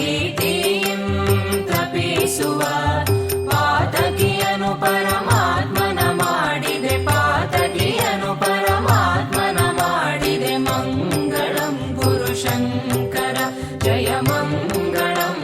ಭವ ಭೀತಿಂ ತಪಿಸುವ ಪಾತಕಿಯನು ಪರಮಾತ್ಮನ ಮಾಡಿದೆ ಪಾತಕಿಯನು ಪರಮಾತ್ಮನ ಮಾಡಿದೆ. ಮಂಗಳಂ ಗುರುಶಂಕರ ಜಯ ಮಂಗಳಂ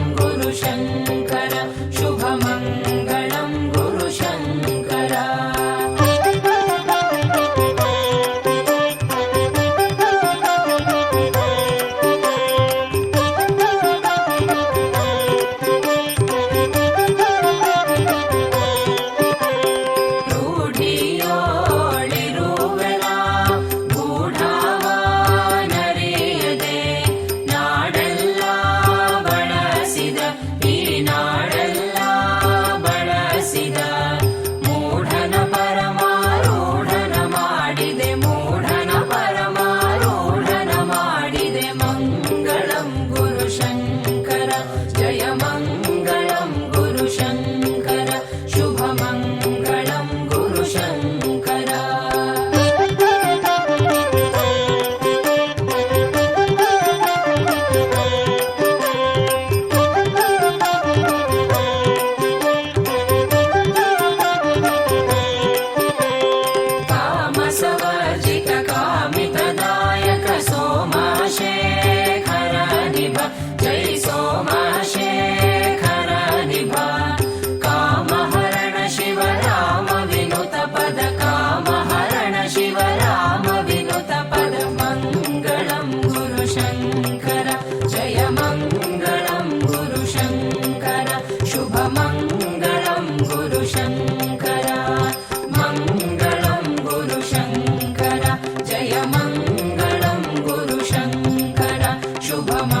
ಶುಭಮ